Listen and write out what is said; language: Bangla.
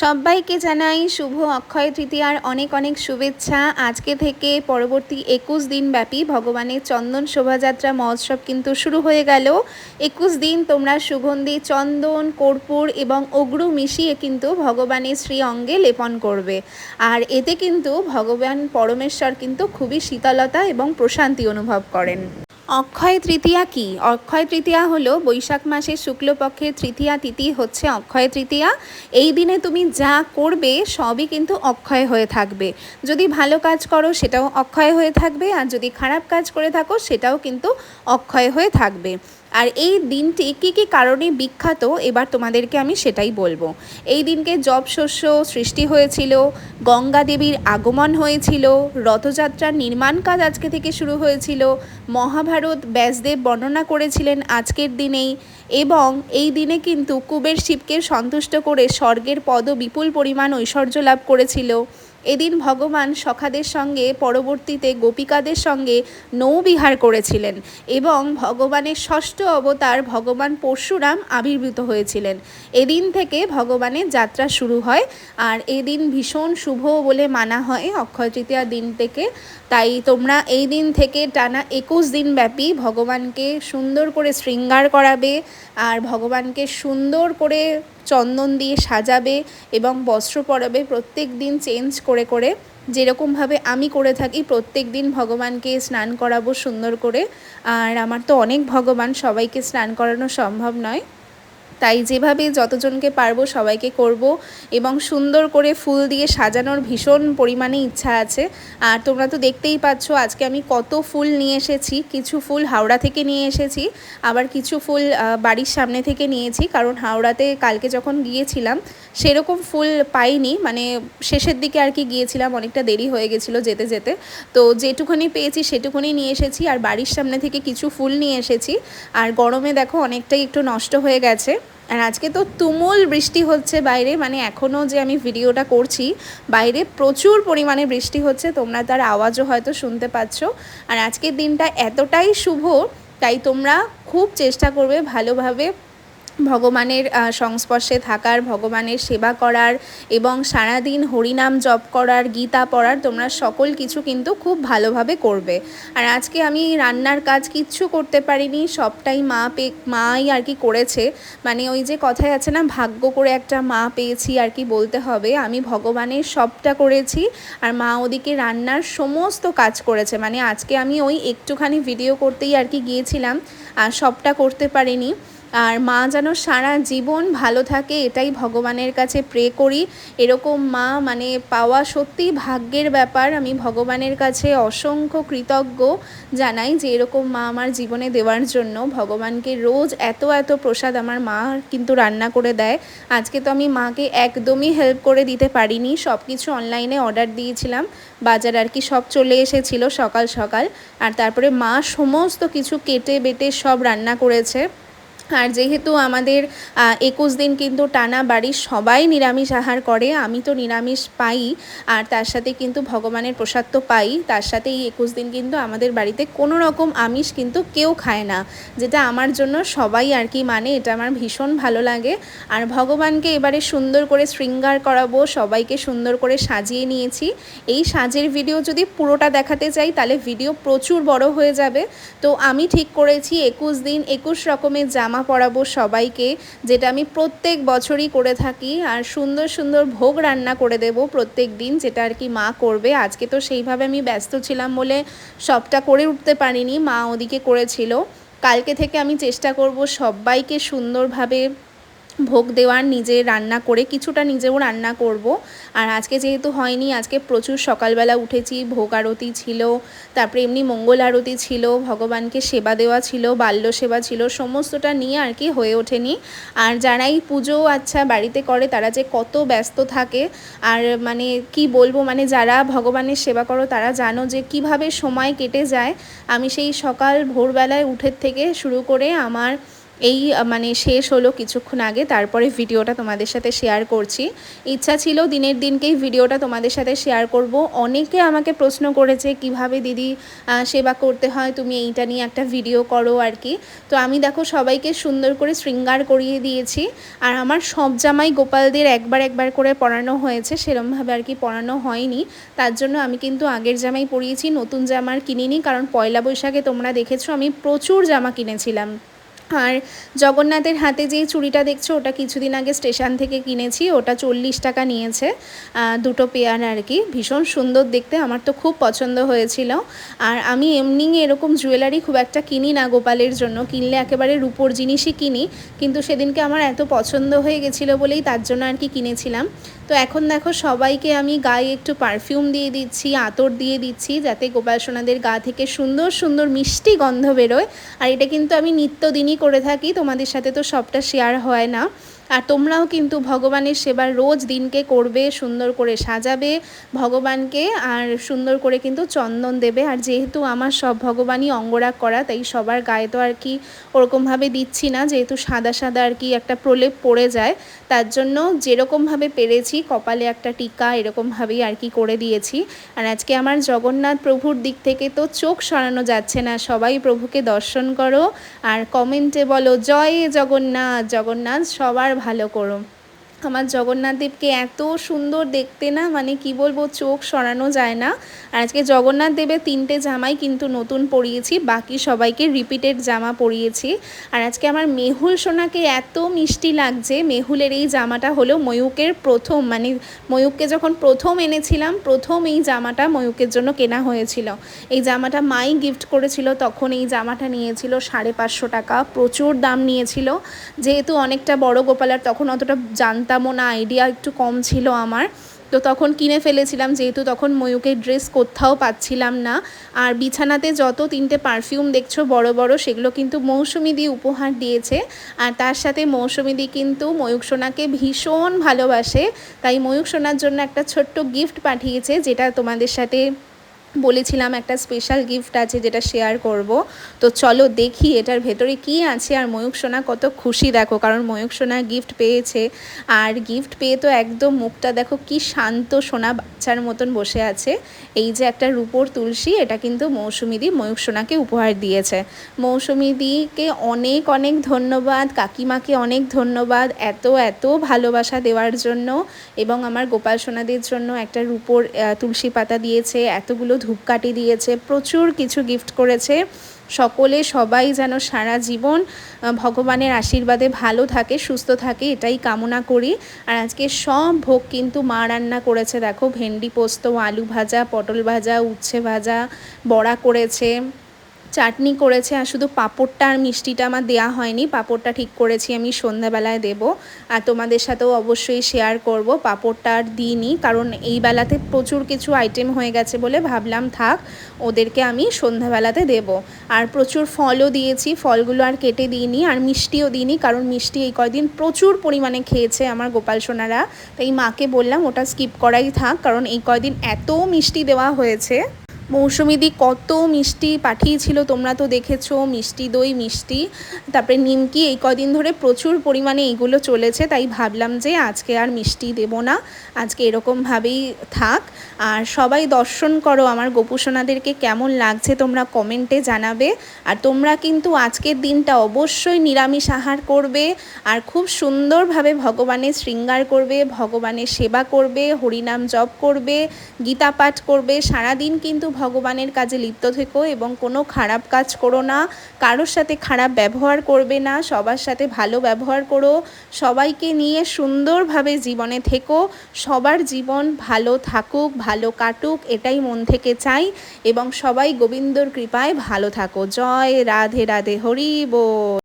সবাইকে জানাই শুভ অক্ষয় তৃতীয়ার অনেক অনেক শুভেচ্ছা। আজকে থেকে পরবর্তী একুশ দিন ব্যাপী ভগবানের চন্দন শোভাযাত্রা মহোৎসব কিন্তু শুরু হয়ে গেল। একুশ দিন তোমরা সুগন্ধি, চন্দন, কর্পূর এবং অগ্রু মিশিয়ে কিন্তু ভগবানের শ্রী অঙ্গে লেপন করবে। আর এতে কিন্তু ভগবান পরমেশ্বর কিন্তু খুবই শীতলতা এবং প্রশান্তি অনুভব করেন। অক্ষয় তৃতীয়া কি? অক্ষয় তৃতীয়া হলো বৈশাখ মাসের শুক্লপক্ষের তৃতীয়া তিথি হচ্ছে অক্ষয় তৃতীয়া। এই দিনে তুমি যা করবে সবই কিন্তু অক্ষয় হয়ে থাকবে। যদি ভালো কাজ করো সেটাও অক্ষয় হয়ে থাকবে, আর যদি খারাপ কাজ করে থাকো সেটাও কিন্তু অক্ষয় হয়ে থাকবে। আর এই দিনটি কী কী কারণে বিখ্যাত, এবার তোমাদেরকে আমি সেটাই বলব। এই দিনকে জব শস্য সৃষ্টি হয়েছিল, গঙ্গা দেবীর আগমন হয়েছিল, রথযাত্রার নির্মাণ কাজ আজকে থেকে শুরু হয়েছিল, মহাভারত ব্যাসদেব বর্ণনা করেছিলেন আজকের দিনেই এবং এই দিনে কিন্তু কুবের শিবকে সন্তুষ্ট করে স্বর্গের পদ বিপুল পরিমাণ ঐশ্বর্য লাভ করেছিল। এদিন ভগবান সখাদের সঙ্গে, পরবর্তীতে গোপিকাদের সঙ্গে নৌবিহার করেছিলেন এবং ভগবানের ষষ্ঠ অবতার ভগবান পরশুরাম আবির্ভূত হয়েছিলেন। এদিন থেকে ভগবানের যাত্রা শুরু হয় আর এদিন ভীষণ শুভ বলে মানা হয় অক্ষয় তৃতীয়া দিন থেকে। তাই তোমরা এই দিন থেকে টানা একুশ দিন ব্যাপী ভগবানকে সুন্দর করে শৃঙ্গার করাবে আর ভগবানকে সুন্দর করে চন্দন দিয়ে সাজাবে এবং বস্ত্র পরাবে, প্রত্যেক দিন চেঞ্জ করে করে যেরকমভাবে আমি করে থাকি, প্রত্যেক দিন ভগবানকে স্নান করাবো সুন্দর করে। আর আমার তো অনেক ভগবান, সবাইকে স্নান করানো সম্ভব নয়। তাই যেভাবে যতজনকে পারব সবাইকে করব এবং সুন্দর করে ফুল দিয়ে সাজানোর ভীষণ পরিমাণে ইচ্ছা আছে। আর তোমরা তো দেখতেই পাচ্ছ, আজকে আমি কত ফুল নিয়ে এসেছি। কিছু ফুল হাওড়া থেকে নিয়ে এসেছি, আবার কিছু ফুল বাড়ির সামনে থেকে নিয়েছি। কারণ হাওড়াতে কালকে যখন গিয়েছিলাম, সেরকম ফুল পাইনি। মানে শেষের দিকে আর কি গিয়েছিলাম, অনেকটা দেরি হয়ে গেছিল যেতে যেতে। তো যেটুকুনি পেয়েছি সেটুকুনি নিয়ে এসেছি। আর বাড়ির সামনে থেকে কিছু ফুল নিয়ে এসেছি। আর গরমে দেখো অনেকটাই একটু নষ্ট হয়ে গেছে। আর আজকে তো তুমুল বৃষ্টি হচ্ছে বাইরে মানে এখনও যে আমি ভিডিওটা করছি, বাইরে প্রচুর পরিমাণে বৃষ্টি হচ্ছে, তোমরা তার আওয়াজও হয়তো শুনতে পাচ্ছ। আর আজকের দিনটা এতটাই শুভ, তাই তোমরা খুব চেষ্টা করবে ভালোভাবে ভগবানের সংস্পর্শে থাকার, ভগবানের সেবা করার এবং সারাদিন হরিনাম জপ করার, গীতা পড়ার তোমরা সকল কিছু কিন্তু খুব ভালোভাবে করবে। আর আজকে আমি রান্নার কাজ কিচ্ছু করতে পারিনি, সবটাই মা পে, মাই আর কি করেছে। মানে ওই যে কথায় আছে না, ভাগ্য করে একটা মা পেয়েছি আর কি বলতে হবে। আমি ভগবানের সবটা করেছি আর মা ওদিকে রান্নার সমস্ত কাজ করেছে। মানে আজকে আমি ওই একটুখানি ভিডিও করতেই আর কি গিয়েছিলাম, আর সবটা করতে পারিনি। আর মা যেন সারা জীবন ভালো থাকে, এটাই ভগবানের কাছে প্রে করি। এরকম মা মানে পাওয়া সত্যিই ভাগ্যের ব্যাপার। আমি ভগবানের কাছে অসংখ্য কৃতজ্ঞ জানাই যে এরকম মা আমার জীবনে দেওয়ার জন্য। ভগবানকে রোজ এত এত প্রসাদ আমার মা কিন্তু রান্না করে দেয়। আজকে তো আমি মাকে একদমই হেল্প করে দিতে পারিনি। সব কিছু অনলাইনে অর্ডার দিয়েছিলাম। বাজার আর কি সব চলে এসেছিল সকাল সকাল। আর তারপরে মা সমস্ত কিছু কেটে বেটে সব রান্না করেছে। আর যেহেতু আমাদের একুশ দিন কিন্তু টানা বাড়ির সবাই নিরামিষ আহার করে, আমি তো নিরামিষ পাই। আর তার সাথে কিন্তু ভগবানের প্রসাদ তো পাই। তার সাথে এই একুশ দিন কিন্তু আমাদের বাড়িতে কোনো রকম আমিষ কিন্তু কেউ খায় না। যেটা আমার জন্য সবাই আর কি মানে এটা আমার ভীষণ ভালো লাগে। আর ভগবানকে এবারে সুন্দর করে শৃঙ্গার করাবো, সবাইকে সুন্দর করে সাজিয়ে নিয়েছি। এই সাজের ভিডিও যদি পুরোটা দেখাতে চাই তাহলে ভিডিও প্রচুর বড় হয়ে যাবে। তো আমি ঠিক করেছি, একুশ দিন একুশ রকমের জামা পড়াবো সবাইকে, যেটা আমি প্রত্যেক বছরই করে থাকি। আর সুন্দর সুন্দর ভোগ রান্না করে দেব প্রত্যেক দিন, যেটা আর কি মা করবে। আজকে তো সেইভাবে আমি ব্যস্ত ছিলাম বলে সবটা করে উঠতে পারিনি, মা ওদিকে করেছিল। কালকে থেকে আমি চেষ্টা করব সবাইকে সুন্দরভাবে ভোগ দেওয়ার, নিজে রান্না করে কিছুটা নিজেও রান্না করব। আর আজকে যেহেতু হয়নি, আজকে প্রচুর সকালবেলা উঠেছি, ভোগ আরতি ছিল, তারপরে এমনি মঙ্গল আরতি ছিল, ভগবানকে সেবা দেওয়া ছিল, বাল্য সেবা ছিল, সমস্তটা নিয়ে আর কি হয়ে ওঠেনি। আর যারাই পুজো আচ্ছা বাড়িতে করে, তারা যে কত ব্যস্ত থাকে, আর মানে কি বলব মানে যারা ভগবানের সেবা করো, তারা জানো যে কীভাবে সময় কেটে যায়। আমি সেই সকাল ভোরবেলায় উঠের থেকে শুরু করে আমার এই মানে শেষ হলো কিছুক্ষণ আগে, তারপরে ভিডিওটা তোমাদের সাথে শেয়ার করছি। ইচ্ছা ছিল দিনের দিনকেই ভিডিওটা তোমাদের সাথে শেয়ার করব। অনেকে আমাকে প্রশ্ন করেছে, কীভাবে দিদি সেবা করতে হয়? তুমি এইটা নিয়ে একটা ভিডিও করো আর কি। তো আমি দেখো সবাইকে সুন্দর করে শৃঙ্গার করিয়ে দিয়েছি। আর আমার সব জামাই গোপালদের একবার একবার করে পরানো হয়েছে। সেরমভাবে আর কি পরানো হয়নি। তার জন্য আমি কিন্তু আগের জামাই পরিয়েছি, নতুন জামার কিনিনি। কারণ পয়লা বৈশাখে তোমরা দেখেছ, আমি প্রচুর জামা কিনেছিলাম। আর জগন্নাথের হাতে যে চুড়িটা দেখছ, ওটা কিছুদিন আগে স্টেশন থেকে কিনেছি, ওটা চল্লিশ টাকা নিয়েছে। দুটো পেয়ার আর কি। ভীষণ সুন্দর দেখতে, আমার তো খুব পছন্দ হয়েছিল। আর আমি এমনি এরকম জুয়েলারি খুব একটা কিনি না গোপালের জন্য, কিনলে একেবারে রূপোর জিনিসই কিনি, কিন্তু সেদিনকে আমার এত পছন্দ হয়ে গেছিল বলেই তার জন্য আর কি কিনেছিলাম। তো এখন দেখো, সবাইকে আমি গায়ে একটু পারফিউম দিয়ে দিচ্ছি, আতর দিয়ে দিচ্ছি, যাতে গোপাল সোনাদের গা থেকে সুন্দর সুন্দর মিষ্টি গন্ধ বেরোয়। আর এটা কিন্তু আমি নিত্যদিনই করে থাকি তোমাদের সাথে তো সবটা শেয়ার হয় না। আর তোমরাও কিন্তু ভগবানের সেবার রোজ দিনকে করবে, সুন্দর করে সাজাবে ভগবানকে আর সুন্দর করে কিন্তু চন্দন দেবে। আর যেহেতু আমার সব ভগবানই অঙ্গরাগ করা, তাই সবার গায়ে তো আর কি ওরকমভাবে দিচ্ছি না। যেহেতু সাদা সাদা আর কি একটা প্রলেপ পড়ে যায়, তার জন্য যেরকমভাবে পেরেছি, কপালে একটা টিকা এরকমভাবেই আর কি করে দিয়েছি। আর আজকে আমার জগন্নাথ প্রভুর দিক থেকে তো চোখ সরানো যাচ্ছে না। সবাই প্রভুকে দর্শন করো আর কমেন্টে বলো, জয় জগন্নাথ জগন্নাথ সবার ভালো করো আমার জগন্নাথ দেবকে এত সুন্দর দেখতে না মানে কি বলব, চোখ সরানো যায় না। আর আজকে জগন্নাথ দেবের তিনটে জামাই কিন্তু নতুন পরিয়েছি, বাকি সবাইকে রিপিটেড জামা পরিয়েছি। আর আজকে আমার মেহুল সোনাকে এত মিষ্টি লাগছে, মেহুলের এই জামাটা হলো ময়ূকের প্রথম মানে ময়ূককে যখন প্রথম এনেছিলাম, প্রথম এই জামাটা ময়ূকের জন্য কেনা হয়েছিল। এই জামাটা মাই গিফট করেছিল, তখন এই জামাটা নিয়েছিল সাড়ে পাঁচশো টাকা, প্রচুর দাম নিয়েছিল। যেহেতু অনেকটা বড় গোপালার তখন অতটা জানতামও না আইডিয়া একটু কম ছিল আমার। তো তখন কিনে ফেলেছিলাম, যেহেতু তখন ময়ূকের ড্রেস কোথাও পাচ্ছিলাম না। আর বিছানাতে যত তিনটে পারফিউম দেখছ, বড় বড়, সেগুলো কিন্তু মৌসুমি দি উপহার দিয়েছে। আর তার সাথে মৌসুমি দি কিন্তু ময়ূক সোনাকে ভীষণ ভালোবাসে। তাই ময়ূক সোনার জন্য একটা ছোট্ট গিফট পাঠিয়েছে, যেটা তোমাদের সাথে বলেছিলাম একটা স্পেশাল গিফট আছে যেটা শেয়ার করব। তো চলো দেখি এটার ভেতরে কি আছে। আর ময়ূক সোনা কত খুশি দেখো, কারণ ময়ূক সোনা গিফট পেয়েছে। আর গিফট পেয়ে তো একদম মুখটা দেখো কি শান্ত সোনা বাচ্চার মতন বসে আছে। এই যে একটা রূপোর তুলসী, এটা কিন্তু মৌসুমিদি ময়ূক সোনাকে উপহার দিয়েছে। মৌসুমিদিকে অনেক অনেক ধন্যবাদ, কাকিমাকে অনেক ধন্যবাদ এত এত ভালোবাসা দেওয়ার জন্য। এবং আমার গোপাল সোনাদের জন্য একটা রূপোর তুলসী পাতা দিয়েছে, এতগুলো ধূপকাঠি দিয়েছে, প্রচুর কিছু গিফট করেছে। সকলে সবাই যেন সারা জীবন ভগবানের আশীর্বাদে ভালো থাকে, সুস্থ থাকে, এটাই কামনা করি। আর আজকে সব ভোগ কিন্তু মা রান্না করেছে। দেখো, ভেন্ডি পোস্ত, আলু ভাজা, পটল ভাজা, উচ্ছে ভাজা, বড়া করেছে। চাটনি করেছে আর শুধু পাঁপড়টা আর মিষ্টিটা আমার দেওয়া হয়নি, পাঁপড়টা ঠিক করেছি আমি সন্ধ্যাবেলায় দেব। আর তোমাদের সাথেও অবশ্যই শেয়ার করব, পাঁপড়টা আর দিইনি, কারণ এই বেলাতে প্রচুর কিছু আইটেম হয়ে গেছে বলে ভাবলাম থাক, ওদেরকে আমি সন্ধ্যাবেলাতে দেব। আর প্রচুর ফলও দিয়েছি, ফলগুলো আর কেটে দিইনি, আর মিষ্টিও দিইনি, কারণ মিষ্টি এই কয়দিন প্রচুর পরিমাণে খেয়েছে আমার গোপাল সোনারা। তাই মাকে বললাম ওটা স্কিপ করাই থাক, কারণ এই কয়দিন এত মিষ্টি দেওয়া হয়েছে। মৌসুমিদি কত মিষ্টি পাঠিয়েছিল তোমরা তো দেখেছ, মিষ্টি দই, মিষ্টি। তারপরে নিমকি, এই কদিন ধরে প্রচুর পরিমাণে এইগুলো চলেছে, তাই ভাবলাম যে আজকে আর মিষ্টি দেবো না। আজকে এরকমভাবেই থাক। আর সবাই দর্শন করো আমার গোপুসোনাদেরকে কেমন লাগছে তোমরা কমেন্টে জানাবে। আর তোমরা কিন্তু আজকের দিনটা অবশ্যই নিরামিষ আহার করবে, আর খুব সুন্দরভাবে ভগবানের শৃঙ্গার করবে, ভগবানের সেবা করবে, হরিনাম জপ করবে গীতা পাঠ করবে, সারাদিন কিন্তু ভগবানের কাজে লিপ্ত থেকো এবং কোনো খারাপ কাজ করো না। কারোর সাথে খারাপ ব্যবহার করবে না, সবার সাথে ভালো ব্যবহার করো। সবাইকে নিয়ে সুন্দরভাবে জীবনে থেকো। সবার জীবন ভালো থাকুক, ভালো কাটুক, এটাই মন থেকে চাই। এবং সবাই গোবিন্দর কৃপায় ভালো থাকো। জয় রাধে রাধে, হরি বল।